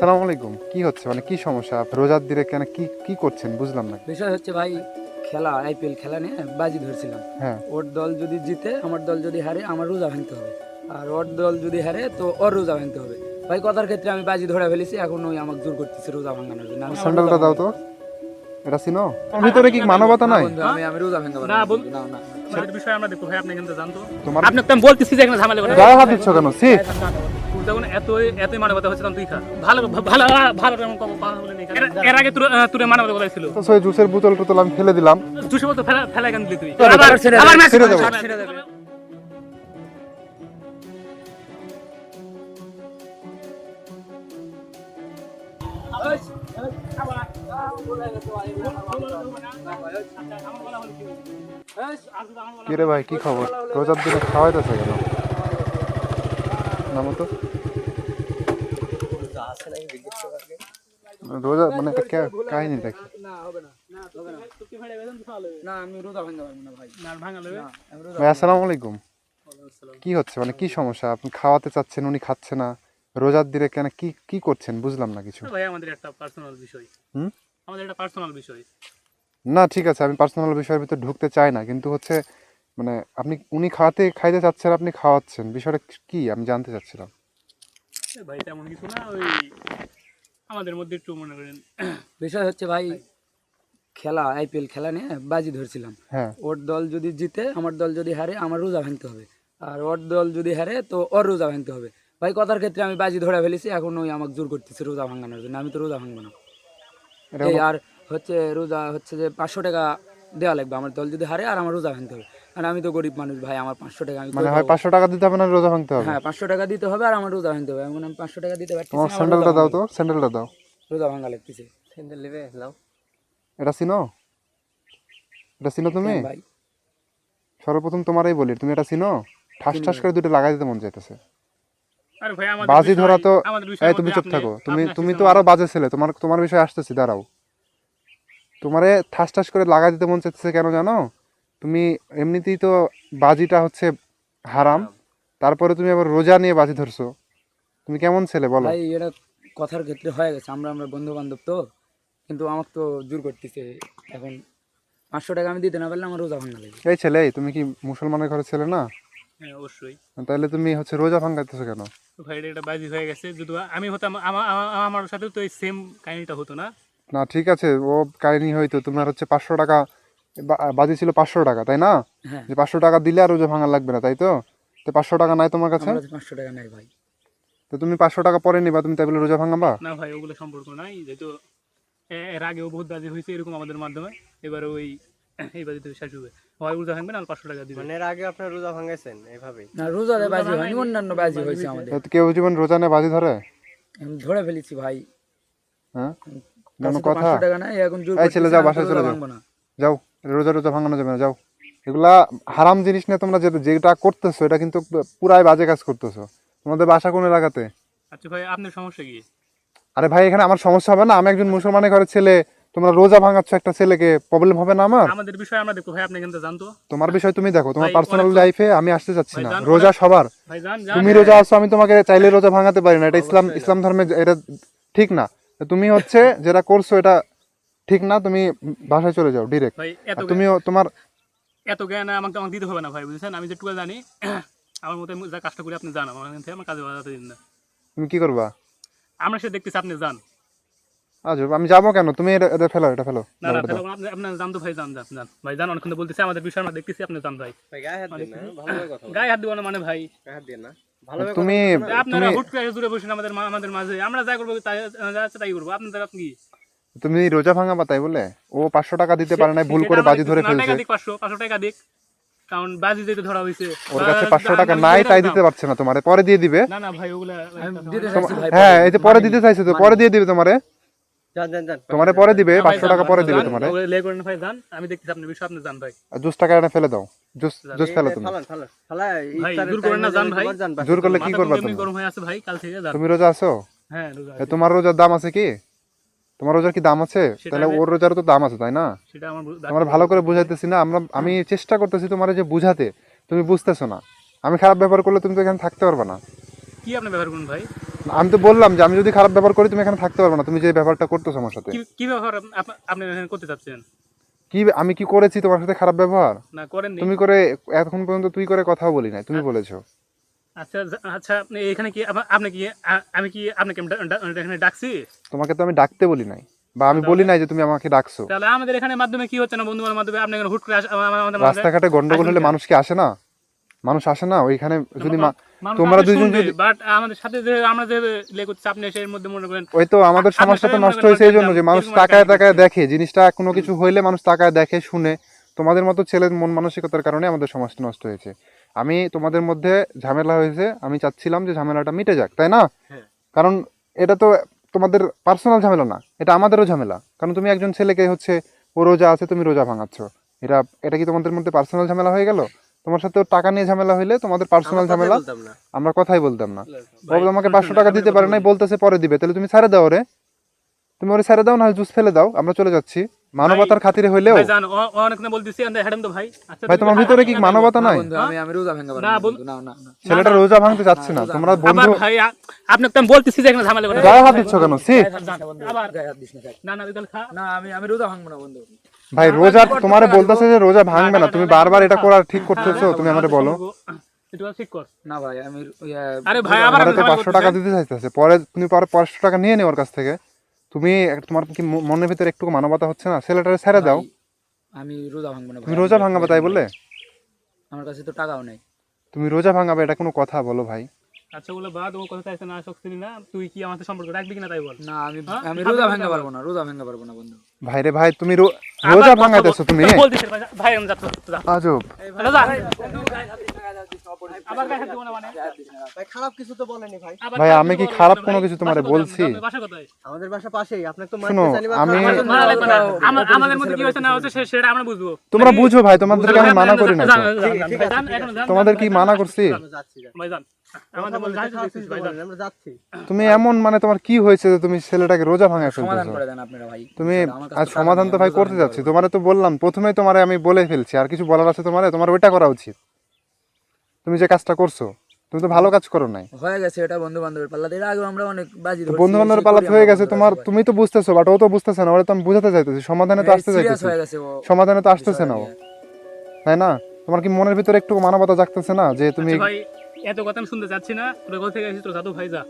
সালাম আলাইকুম। কি হচ্ছে? মানে কি সমস্যা? রোজার দিনে কেন কি কি করছেন? বুঝলাম না। বিষয় হচ্ছে ভাই খেলা আইপিএল খেলা নিয়ে বাজি ধরছিলাম। হ্যাঁ। ওর দল যদি জিতে আমার দল যদি হারে আমার রোজা ভাঙতে হবে। আর ওর দল যদি হারে তো ওর রোজা ভাঙতে হবে। ভাই কথার ক্ষেত্রে আমি বাজি ধরে ফেলেছি এখন ওই আমাকে জোর করতেছে রোজা ভাঙানোর জন্য। আমি স্যান্ডেলটা দাও তো। এটা চিনো ভিতরে কি মানবতা নাই? আমি আমি রোজা ভাঙতে পারব না, না, না না। সেটার বিষয়ে আমরা দেখব। ভাই আপনি কিন্তু জানতো আপনি তো আমি বলতেছি যে এখানে ঝামেলা করে গায়ে হাত দিচ্ছ কেন? সি যখন এত এতই মানবতা হচ্ছে তখন তুই খা। ভালো ভালো ভালো এমন কম নেই এর- আগে মানবতা ছিল তো সেই জুসের বোতল টোতল আমি ফেলে দিলাম। দুশো বছর ফেলা ফেলা কেন দিলি তুই? আবার ছেড়ে ছেড়ে। ছেড়ে দেবে। কি ভাই কি খবর? রোজার দিনে খাওয়াইতেছে কেন? নামো তো। রোজা মানে এটা কে- কাহিনীটা কি না হবে না না হবে না না আমি রোজা ভাঙতে পারব না ভাই আসসালামু আলাইকুম। কি হচ্ছে? মানে কি সমস্যা? আপনি খাওয়াতে চাচ্ছেন উনি খাচ্ছে না। রোজার দিনে কেন কি কি করছেন? বুঝলাম না কিছু। ভাই আমাদের একটা পার্সোনাল বিষয়। হুম? আমাদের একটা পার্সোনাল বিষয়। না ঠিক আছে আমি পার্সোনাল বিষয়ের ভিতরে ঢুকতে চাই না কিন্তু হচ্ছে মানে আপনি উনি খাওয়াতে খাইতে চাচ্ছেন আপনি খাওয়াচ্ছেন বিষয়টা কি আমি জানতে চাচ্ছিলাম। ভাই তেমন কিছু না ওই আমাদের মধ্যে একটু মনে করেন। বিষয় হচ্ছে ভাই খেলা আইপিএল খেলা নিয়ে বাজি ধরছিলাম। হ্যাঁ। ওর দল যদি জিতে আমার দল যদি হারে আমার রোজা ভাঙতে হবে। আর ওর দল যদি হারে তো ওর রোজা ভাঙতে হবে। ভাই কথার ক্ষেত্রে আমি বাজি ধরে ফেলেছি এখন ওই আমাকে জোর করতেছে রোজা ভাঙানোর জন্য আমি তো রোজা ভাঙবো না। এটা আর হচ্ছে রোজা হচ্ছে যে পাঁচশো টাকা দেওয়া লাগবে আমার দল যদি হারে আর আমার রোজা ভাঙতে হবে। আর আমি তো গরিব মানুষ ভাই আমার পাঁচশো টাকা আমি মানে হয় পাঁচশো টাকা দিতে হবে না রোজা ভাঙতে হবে? হ্যাঁ পাঁচশো টাকা দিতে হবে আর আমার রোজা ভাঙতে হবে। এখন আমি পাঁচশো টাকা দিতে পারছি তোমার স্যান্ডেলটা দাও তো স্যান্ডেলটা দাও। রোজা ভাঙা লাগতেছে। স্যান্ডেল নেবে দাও এটা চিনো এটা চিনো তুমি? ভাই। সর্বপ্রথম তোমারই বলি তুমি এটা চিনো ঠাস ঠাস করে দুটো লাগাই দিতে মন চাইতেছে। বাজি ধরা তো এই তুমি চুপ থাকো। তুমি তুমি তো আরও বাজে ছেলে। তোমার তোমার বিষয়ে আসতেছি দাঁড়াও। তোমারে ঠাস ঠাস করে লাগাই দিতে মন চাইতেছে কেন জানো? তুমি এমনিতেই তো বাজিটা হচ্ছে হারাম। তারপরে তুমি আবার রোজা নিয়ে বাজি ধরছো। তুমি কেমন ছেলে বলো। ভাই এটা কথার ক্ষেত্রে হয়ে গেছে। আমরা আমরা বন্ধু বান্ধব তো। কিন্তু আমার তো জোর করতেছে। এখন পাঁচশো টাকা আমি দিতে না পারলে আমার রোজা ভাঙা লাগবে। এই ছেলে তুমি কি মুসলমানের ঘরের ছেলে না? হ্যাঁ অবশ্যই। তাহলে তুমি হচ্ছে রোজা ভাঙাইতেছো কেন? তো এটা বাজি হয়ে গেছে। যদি আমি হতাম আমা- আমা- আমার সাথে তো এই সেম কাহিনীটা হতো না। না ঠিক আছে ও কাহিনী হয়তো তোমার হচ্ছে পাঁচশো টাকা বাজি ছিল পাঁচশো টাকা তাই না? হ্যাঁ। যে পাঁচশো টাকা দিলে আর রোজা ভাঙা লাগবে না তাই তো? তো পাঁচশো টাকা নাই তোমার কাছে? পাঁচশো টাকা নেই ভাই। তো তুমি পাঁচশো টাকা পরে নিবা তুমি তাই বলে রোজা ভাঙাবা? না ভাই ওগুলো সম্পর্ক নাই যেহেতু এর আগেও বহুত বাজি হয়েছে এরকম আমাদের মাধ্যমে। এবারে ওই এই বাজিতে শেষ হবে। হয় উর্জা ভাঙবেন আর পাঁচশো টাকা দিবেন মানে এর আগে আপনার রোজা ভাঙাইছেন এইভাবেই না রোজারে বাজি হয়নি অন্যান্য বাজি হয়েছে আমাদের। কেউ জীবন রোজা নিয়ে বাজি ধরে? আমি ধরে ফেলেছি ভাই। হ্যাঁ? কোনো কথা? টাকা নাই এখন জোর এই ছেলে যাও, বাসায় চলে যাও। যাও রোজা রোজা ভাঙানো যাবে না যাও। এগুলা হারাম জিনিস নিয়ে তোমরা যেটা করতেছো এটা কিন্তু পুরাই বাজে কাজ করতেছো। তোমাদের বাসা কোন এলাকাতে? আচ্ছা ভাই আপনার সমস্যা কি? আরে ভাই এখানে আমার সমস্যা হবে না? আমি একজন মুসলমানের ঘরের ছেলে তোমরা রোজা ভাঙাচ্ছ একটা ছেলেকে প্রবলেম হবে না আমার? আমাদের বিষয়ে আমরা দেখব। ভাই আপনি কিন্তু জানতো। তোমার বিষয় তুমি দেখো তোমার পার্সোনাল লাইফে আমি আসতে চাচ্ছি না। রোজা সবার। জান জান। তুমি রোজা আছো আমি তোমাকে চাইলে রোজা ভাঙাতে পারি না। এটা ইসলাম ইসলাম ধর্মে এটা ঠিক না। তুমি হচ্ছে যেটা করছ এটা ঠিক না তুমি বাসায় চলে যাও ডিরেক্ট তুমিও তোমার এত জ্ঞান আমাকে আমাকে দিতে হবে না ভাই বুঝছেন? আমি যেটুকু জানি আমার মতে যা কাজটা করি আপনি জান আমার কাজে বাজাতে দিন না। তুমি কি করবা? আমরা সে দেখতেছি আপনি যান আজ আমি যাব কেন? তুমি এটা ফেলো এটা ফেলো। না না ফেলো, আপনি আপনার জান ভাই জান জান জান। ভাই জান অনেকক্ষণ বলতেছি আমাদের বিষয় আমরা দেখতেছি আপনি জান ভাই। ভাই গায়ে হাত দিন না ভালোভাবে কথা গায়ে হাত দিব না মানে ভাই। গায়ে হাত দিন না। তুমি আপনারা হুট করে বসেন আমাদের আমাদের মাঝে। আমরা যা করব তাই যা আছে তাই করব। আপনাদের আপনি কি? তুমি রোজা ভাঙাবা তাই বলে? ও পাঁচশো টাকা দিতে পারে না ভুল করে বাজি ধরে ফেলছে। পাঁচশো পাঁচশো টাকা দিক। কারণ বাজি যেতে ধরা হয়েছে ওর কাছে পাঁচশো টাকা নাই তাই দিতে পারছে না তোমারে। পরে দিয়ে দিবে। না না ভাই ওগুলা দিতে চাইছি ভাই হ্যাঁ এই যে পরে দিতে চাইছে তো পরে দিয়ে দিবে তোমারে। তোমারে পরে দিবে পাঁচশো টাকা পরে দিবে তোমারে। ভাই যান আমি দেখতেছি আপনার বিষয় আপনি জান ভাই। জুস টাকা এনে ফেলে দাও। জুস জুস ফেলো তুমি। ভাই, করেন না, যান ভাই। জোর করলে কি করবা তুমি? গরম হয়ে আছে ভাই কাল থেকে যান। তুমি রোজা আছো? হ্যাঁ রোজা তোমার রোজার দাম আছে কি? তোমার রোজার কি দাম আছে? তাহলে ওর রোজারও তো দাম আছে তাই না? সেটা আমার তোমার ভালো করে বুঝাইতেছি না। আমরা আমি চেষ্টা করতেছি তোমার যে বুঝাতে। তুমি বুঝতেছো না। আমি খারাপ ব্যবহার করলে তুমি তো এখানে থাকতে পারবে না। কি কি আপনি ব্যবহার করুন ভাই? আমি তো বললাম যে আমি যদি খারাপ ব্যবহার করি তুমি এখানে থাকতে পারবে না। তুমি যে ব্যাপারটা করতেছো আমার সাথে। কি কি ব্যবহার আপ- আপনি এখানে করতে চাচ্ছেন? কি আমি কি করেছি তোমার সাথে খারাপ ব্যবহার? না করেন তুমি করে এখন পর্যন্ত তুই করে কথাও বলি নাই তুমি বলেছ। আচ্ছা যা- আচ্ছা আপনি এখানে কি আপ- আপনি কি আ- আমি কি আপনাকে আমি ডা- ডা- এখানে ডাকছি? তোমাকে তো আমি ডাকতে বলি নাই বা আমি বলি নাই যে তুমি আমাকে ডাকছো। তাহলে আমাদের এখানে মাধ্যমে কি হচ্ছে না বন্ধু বান্ধবের মাধ্যমে? আপনি এখানে হুট করে আস- আমা- আমা- আমাদের মাঝে- রাস্তাঘাটে গন্ডগোল হলে মানুষ কি আসে না? মানুষ আসে না ওইখানে যদি তোমরা দুজন যদি but আমাদের সাথে যে আমরা যে লে করছি আপনি এসে এর মধ্যে মনে করেন ওই তো আমাদের সমাজটা তো নষ্ট হয়েছে এই জন্য যে মানুষ তাকায় তাকায় দেখে জিনিসটা কোনো কিছু হইলে মানুষ তাকায় দেখে শুনে। তোমাদের মতো ছেলের মন মানসিকতার কারণে আমাদের সমাজটা নষ্ট হয়েছে। আমি তোমাদের মধ্যে ঝামেলা হয়েছে আমি চাচ্ছিলাম যে ঝামেলাটা মিটে যাক তাই না? হ্যাঁ। কারণ এটা তো তোমাদের পার্সোনাল ঝামেলা না এটা আমাদেরও ঝামেলা। কারণ তুমি একজন ছেলেকে হচ্ছে ও রোজা আছে তুমি রোজা ভাঙাচ্ছ। এটা এটা কি তোমাদের মধ্যে পার্সোনাল ঝামেলা হয়ে গেল? তোমার সাথে টাকা নিয়ে ঝামেলা হইলে তোমাদের পার্সোনাল ঝামেলা আমরা কথাই বলতাম না। ও আমাকে পাঁচশো টাকা দিতে পারে নাই বলতেছে পরে দিবে তাহলে তুমি ছেড়ে দাও রে তুমি ওরে ছেড়ে দাও না জুস ফেলে দাও আমরা চলে যাচ্ছি। মানবতার খাতিরে হইলেও ভাই আচ্ছা ভাই তোমার ভিতরে কি মানবতা নাই? বন্ধু আমি আমি রোজা ভাঙা না, না বন্ধু, না না না। ছেলেটা রোজা ভাঙতে চাচ্ছে না। তোমরা বন্ধু ভাই আ- তো আমি বলতেছি যে এখানে ঝামেলা করে। গায়ে হাত দিচ্ছ কেন? সি না, না আমি আমি রোজা ভাঙবো না বন্ধু। ভাই রোজা তোমারে বলতেছে যে রোজা ভাঙবে না তুমি বারবার এটা করা ঠিক করতেছো তুমি আমারে বলো। একটু ঠিক কর। না ভাই আমি আরে ভাই আপনি তো ঝামেলা পাঁচশো টাকা দিতে চাইতেছে। পরে তুমি পরে পাঁচশো টাকা নিয়ে নেও ওর কাছ থেকে। তুমি তোমার কি মনের ভিতরে একটু মানবতা হচ্ছে না? ছেলেটারে ছেড়ে দাও। আমি রোজা ভাঙবো না তুমি রোজা ভাঙাবে তাই বললে? আমার কাছে তো টাকাও নেই। তুমি রোজা ভাঙাবে এটা কোনো কথা বলো ভাই। আচ্ছা বলে বা তোমার কথা চাইছে না শক্তি না তুই কি আমাদের সম্পর্ক রাখবি কিনা তাই বল না আমি হ্যাঁ? আমি রোজা রোজা ভাঙতে পারব না রোজা ভাঙতে পারব না বন্ধু ভাই রে ভাই তুমি রোজা ভাঙাইতেছো তুমি বলতেছি ভাই, ভাই আমি যাচ্ছি, যা। আজব মানে? ভাই খারাপ কিছু তো বলেনি ভাই ভাই, আমি কি খারাপ কোনো কিছু তোমারে বলছি? আমাদের বাসা পাশেই আপনাকে তো মারতে আমি- আমাদের মধ্যে কি হয়েছে না হয়েছে সে- সেটা আমরা বুঝব তোমরা বুঝো ভাই তোমাদেরকে আমি মানা করি না তোমাদের কি মানা করছি? যান, যাচ্ছি যান। ভাই, তুমি এমন মানে তোমার কি হয়েছে যে তুমি ছেলেটাকে রোজা ভাঙায় সমাধান ফেলতেছো করে দেন আপনারা ভাই। তুমি আজ সমাধান তো ভাই করতে যাচ্ছি। তোমারে তো বললাম প্রথমেই তোমারে আমি বলে ফেলছি আর কিছু বলার আছে তোমারে? তোমার ওইটা করা উচিত। তুমি যে কাজটা করছ তুমি তো ভালো কাজ করো নাই। হয়ে গেছে এটা বন্ধু বান্ধবের পাল্লাতে এর আগে আমরা অনেক বাজি বন্ধু বান্ধবের পালাত হয়ে গেছে তোমার তুমি তো বুঝতেছো বাট ও তো বুঝতেছে না ওরা তো আমি বুঝাতে চাইতেছি সমাধানে তো আসতে চাইতেছি। হয়ে গেছে ও। সমাধানে তো আসতেছে না ও। তাই না? তোমার কি মনের ভিতরে একটু মানবতা জাগতেছে না যে তুমি আচ্ছা ভাই, এত কথা আমি শুনতে চাচ্ছি না। তোর কোথা থেকে আসিস? তোর দাদু ভাই যা।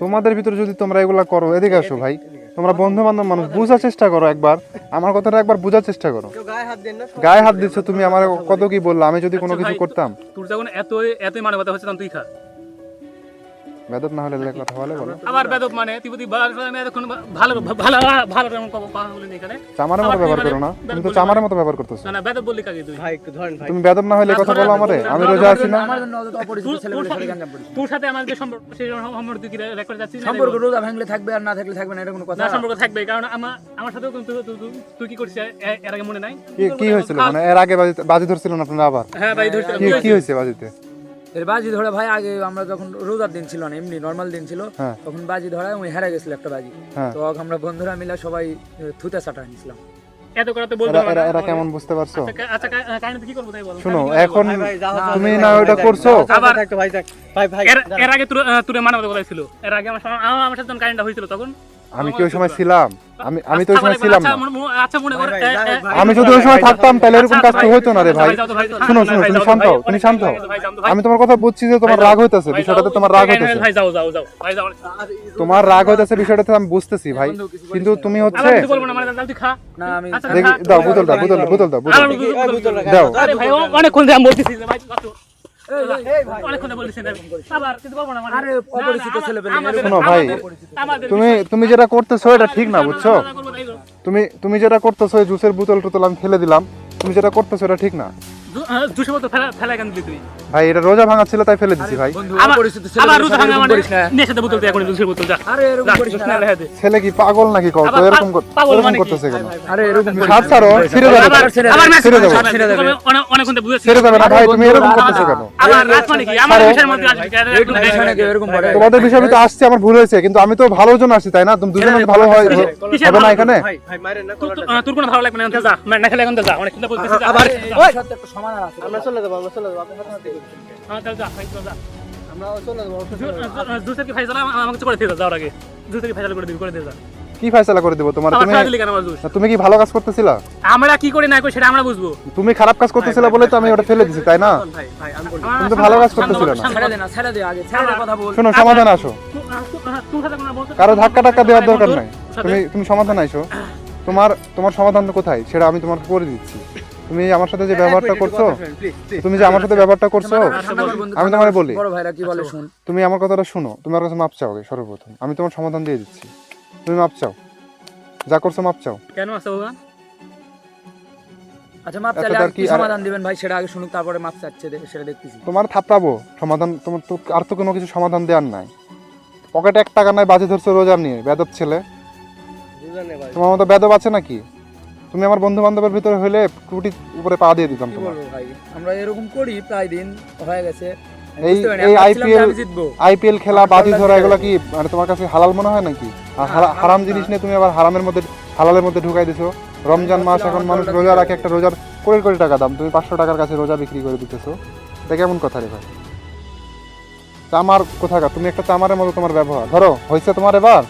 তোমাদের ভিতরে যদি তোমরা এগুলা করো এদিকে আসো ভাই। তোমরা বন্ধু বান্ধব মানুষ বুঝার চেষ্টা করো একবার। আমার কথাটা একবার বুঝার চেষ্টা করো। গায়ে হাত দেন না গায়ে হাত দিচ্ছ তুমি আমার কত কি বললা? আমি যদি কোনো আচ্ছা কিছু করতাম। তোর যখন এত এতই মানবতা হচ্ছে তখন তুই খা। বেদত না হলে কথা বলে বলো আবার বেদব মানে ভালো আমি ভালো ভালো ভালো রকম কথা বলিনি এখানে চামারের মতো ব্যবহার মানে করো না তুমি তো চামারের মতো ব্যবহার করতেছো না বললি কাকে তুই ভাই একটু ধরেন ভাই তুমি বেদব না হলে কথা বলো আমারে আমি রোজা আছি না আমার জন্য অপরিচিত তোর- ছেলে বলে পড়েছে তোর সাথে আমার যে সম্পর্ক সেই সম্পর্ক তুই কি রেকর্ড যাচ্ছিস না সম্পর্ক রোজা ভাঙলে থাকবে আর না থাকলে থাকবে না এটা কোনো কথা না সম্পর্ক থাকবে কারণ আমার আমার সাথেও কিন্তু তুই- কি করছিস এর আগে মনে নাই কি কি হয়েছিল মানে এর আগে বাজি বাজি ধরছিলেন আপনারা আবার হ্যাঁ কি কি হয়েছে বাজিতে এর বাজি ধরে ভাই আগে আমরা যখন রোজার দিন ছিল না এমনি নর্মাল দিন ছিল হ্যাঁ। তখন বাজি ধরায় ওই হেরে গেছিল একটা বাজি। হ্যাঁ। তো আমরা বন্ধুরা মিলে সবাই থুতে চাটা নিয়েছিলাম এত করে তো বলব এরা এরা এরা কেমন বুঝতে পারছ? আচ্ছা, কা- কা- কাহিনীতে কি করব তাই বল। শোনো এখন ভাই, ভাই, যা হচ্ছে তুমি না ভাই, করছ? আবার- ভাই। ভাই ভাই এর আগে তোর তোর মানবতা কথা ছিল এর আগে আমার আমার সাথে যখন কাহিনীটা হয়েছিল তখন? আমি কি ওই সময় ছিলাম আমি আমি তো ওই সময় ছিলাম না আচ্ছা, মনে- মনে- আচ্ছা মনে আমি যদি ওই সময় থাকতাম তাহলে এরকম কাজ তো ভাই, হতো না রে ভাই শুনো শুনো তুমি শান্ত হও, তুমি শান্ত হও। আমি তোমার কথা বুঝছি যে তোমার রাগ হইতেছে বিষয়টাতে তোমার রাগ হইতেছে ভাই যাও যাও যাও ভাই যাও আর এই- তোমার রাগ হইতেছে বিষয়টাতে আমি বুঝতেছি ভাই কিন্তু তুমি হচ্ছে মানে আচ্ছা। দাও বোতল দাও বোতল দাও বোতল দাও। দাও। আরে ভাই ও- অনেকক্ষণ ধরে আমি বলতেছি ভাই তুমি তুমি যেটা করতেছো এটা ঠিক না বুঝছ। তুমি তুমি যেটা করতেছো জুসের বোতল টোতল আমি ফেলে দিলাম তুমি যেটা করতেছো এটা ঠিক না। ফেলা ফেলা কেন দিলি তুই ভাই এটা রোজা ভাঙা ছিল তাই ফেলে দিছি ভাই ছেলে রোজা ভাঙা মানে না নিয়ে বোতল দিয়ে এখন দুশো বোতল যা আরে এরকম করিস না না লেখা দে। ছেলে কি পাগল নাকি কও তো এরকম কর- পাগল মানে? করতেছে কেন আরে এরকম না। ছাড়ো আবার- ছেড়ে আবার দেবে, ম্যাচ ছেড়ে দেবে। ছেড়ে। দেবে। অনেক- অনেকক্ষণ ধরে ছেড়ে যাবে না ভাই তুমি এরকম করতেছো কেন আবার রাত মানে কি? আমার বিষয়ের মধ্যে আসবি কেন? এরকম করিস না, কেউ এরকম করে। তোমাদের বিষয়ে আমি তো আসছি আমার ভুল হয়েছে কিন্তু আমি তো ভালোর জন্য আসছি তাই না তুমি দুজনে ভালো হয় হবে না এখানে ভাই, ভাই, মারেন না, তোর- কোনো ভালো লাগবে না যা মানে না খেলে এখন যা অনেকক্ষণ ধরে বলতেছি আবার- ওই! সাথে একটা সমাধান আছে। আমরা চলে যাব আমরা চলে যাব আপনার সাথে হ্যাঁ, তাহলে যা, ভাই, যা। আমরা চলে যাব অবশ্যই চলে যাব। দুসের কি ফাইসালা আমাকে করে দিয়ে দাও আগে। দুসের কি ফাইসালা করে দিবি করে দিয়ে দাও কি ফয়সালা করে দেবো তোমার? তুমি ফেলা দিলি কেন আমার জুস? তুমি কি ভালো কাজ করতেছিলা? আমরা কি করি না করি সেটা আমরা বুঝব। তুমি খারাপ কাজ করতেছিলে বলে তো আমি ওটা ফেলে দিছি তাই না? ভাই ভাই আমি বলি। আমার তুমি তো ভালো কাজ শান্ত- না। শান্ত- ছেড়ে দে না ছেড়ে দে আগে ছেড়ে দে কথা বল। শোনো সমাধান আসো। কারও ধাক্কা টাক্কা দেওয়ার দরকার নাই। তুমি তুমি সমাধান আইসো। তোমার তোমার সমাধান কোথায়? সেটা আমি তোমাকে করে দিচ্ছি। তুমি আমার সাথে যে ব্যবহারটা করছ? তুমি যে আমার সাথে ব্যবহারটা করছ? আমি কর। বলি। বড় ভাইরা কি বলে শুন তুমি আমার কথাটা শুনো। তুমি আমার কাছে মাপ চাও সর্বপ্রথম। আমি তোমার সমাধান দিয়ে দিচ্ছি। তুমি মাপ চাও। যা করছ মাপ চাও। কেন আছে ওখান আচ্ছা মাপ চাইলে তার কি কি সমাধান দিবেন ভাই সেটা আগে শুনুক তারপরে মাপ চাচ্ছে সেটা দেখতেছি। তোমার থাপড়াবো সমাধান তোমার তো আর তো কোনো কিছু সমাধান দেওয়ার নাই। পকেটে এক টাকা নাই বাজে ধরছো রোজা নিয়ে বেদব ছেলে। তোমার মতো বেদব আছে নাকি? তুমি আমার বন্ধু বান্ধবের ভিতরে হলে টুটি উপরে পা দিয়ে দিতাম তোমার। ভাই? আমরা এরকম করি প্রায় দিন হয়ে গেছে। এই- এই জিতবো। আইপিএল খেলা বাজি ধরা এগুলো কি মানে তোমার কাছে হালাল মনে হয় নাকি? আর হারাম জিনিস নিয়ে তুমি আবার হারামের মধ্যে হালালের মধ্যে ঢুকাই দিছো। রমজান মাস এখন মানুষ রোজা রাখে একটা রোজার কোটি কোটি টাকা দাম। তুমি পাঁচশো টাকার কাছে রোজা বিক্রি করে দিতেছো। এটা কেমন কথা রে ভাই? চামার কোথাকার? তুমি একটা চামারের মতো তোমার ব্যবহার। ধরো হয়েছে তোমার এবার?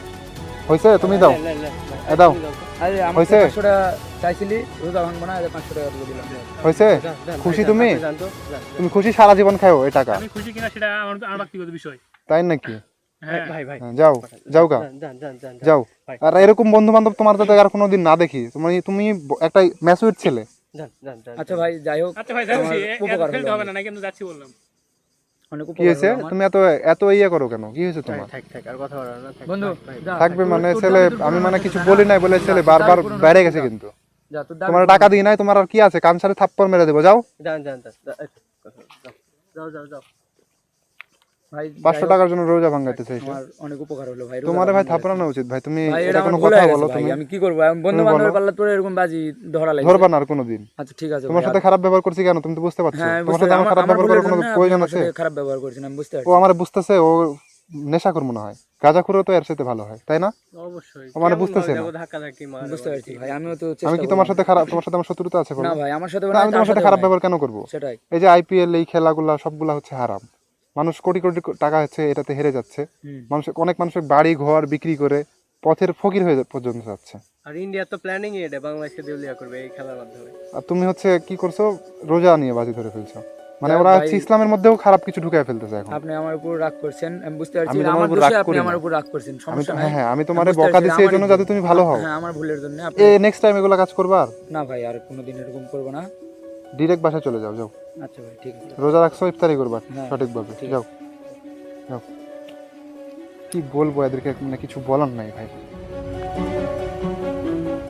হয়েছে তুমি দাও। এ দাও। আরে আমার হয়েছে? পাঁচশো টাকা চাইছিলি রোজা ভাঙবো না এই পাঁচশো টাকা তুলে দিলাম। হয়েছে? যান, যান, খুশি তুমি? তুমি সারা জীবন খাও এই টাকা? আমি খুশি কিনা সেটা আমার আমার ব্যক্তিগত বিষয়। তাই নাকি? হ্যাঁ। ভাই ভাই। হ্যাঁ, যাও যাও গা। যান। যাও। আর এরকম বন্ধু বান্ধব তোমার যাতে আর কোনোদিন না দেখি? তুমি তুমি ব- একটা ম্যাচুইট ছেলে। আচ্ছা ভাই যাই হোক আচ্ছা ভাই যাচ্ছি। এ- এত উপকার হলো হবে না না কিন্তু যাচ্ছি বললাম। কি হয়েছে? তুমি এত এত ইয়ে করো কেন? কি হয়েছে তোমার? থাকবে মানে ছেলে আমি মানে কিছু বলি নাই বলে ছেলে বারবার বাইরে গেছে কিন্তু। তোমার টাকা দিই নাই তোমার আর কি আছে? কান সারে থাপ্পড় মেরে দেবো যাও, যাও, যাও, যাও। ভাই পাঁচশো টাকার জন্য রোজা ভাঙাইতেছে আমার অনেক উপকার হলো ভাই তোমার ভাই থাপড়ানো উচিত ভাই তুমি এটা এটা কোনো কথা বলো তুমি। আমি কি করব? আমি বন্ধু বান্ধবের পাল্লা তোর এরকম বাজি ধরা লাগে ধরবা না আর কোনোদিন। আচ্ছা ঠিক আছে তোমার সাথে খারাপ ব্যবহার করছি কেন? তুমি তো বুঝতে পারছ। হ্যাঁ তোমার সাথে আমার আমার খারাপ ব্যবহার করার কোনো প্রয়োজন আছে? খারাপ ব্যবহার করছেন আমি বুঝতে ও আমার বুঝতেছে ও নেশা করে মনে হয়। গাঁজা খুঁড়ো তো এর সাথে ভালো হয় তাই না? অবশ্যই। মানে বুঝতেছে না। বুঝতে পারছি ভাই আমিও তো আমি কি তোমার সাথে খারাপ তোমার সাথে আমার শত্রুতা আছে না ভাই আমার সাথে আমি তোমার সাথে খারাপ ব্যবহার কেন করব? সেটাই। এই যে আইপিএল এই খেলাগুলা সবগুলা হচ্ছে হারাম। মানুষ কোটি কোটি টাকা হচ্ছে এটাতে হেরে যাচ্ছে। মানুষ অনেক মানুষের বাড়ি ঘর বিক্রি করে পথের ফকির হয়ে পর্যন্ত যাচ্ছে। আর ইন্ডিয়া তো প্ল্যানিং এটা বাংলাদেশকে দেউলিয়া করবে এই খেলার মাধ্যমে। আর তুমি হচ্ছে কি করছ? রোজা নিয়ে বাজি ধরে ফেলছো। মানে ওরা হচ্ছে ইসলামের মধ্যেও খারাপ কিছু ঢুকায় ফেলতেছে এখন। আপনি আমার উপর রাগ করছেন আমি বুঝতে পারছি আমি আমার উপর রাগ আপনি আমার উপর রাগ করছেন সমস্যা নাই। হ্যাঁ হ্যাঁ আমি তোমারে বকা পারছি, দিচ্ছি এই আমারই জন্য যাতে তুমি ভালো হও। হ্যাঁ আমার ভুলের জন্য। আপনি এ নেক্সট টাইম এগুলো কাজ করবা আর? না ভাই আর কোনোদিন এরকম করব না। ডিরেক্ট বাসায় চলে যাও যাও। আচ্ছা ভাই ঠিক আছে। রোজা রাখছো ইফতারি করবা। হ্যাঁ, সঠিকভাবে ঠিক যাও। যাও। কি বলব এদেরকে? মানে কিছু বলার নাই ভাই।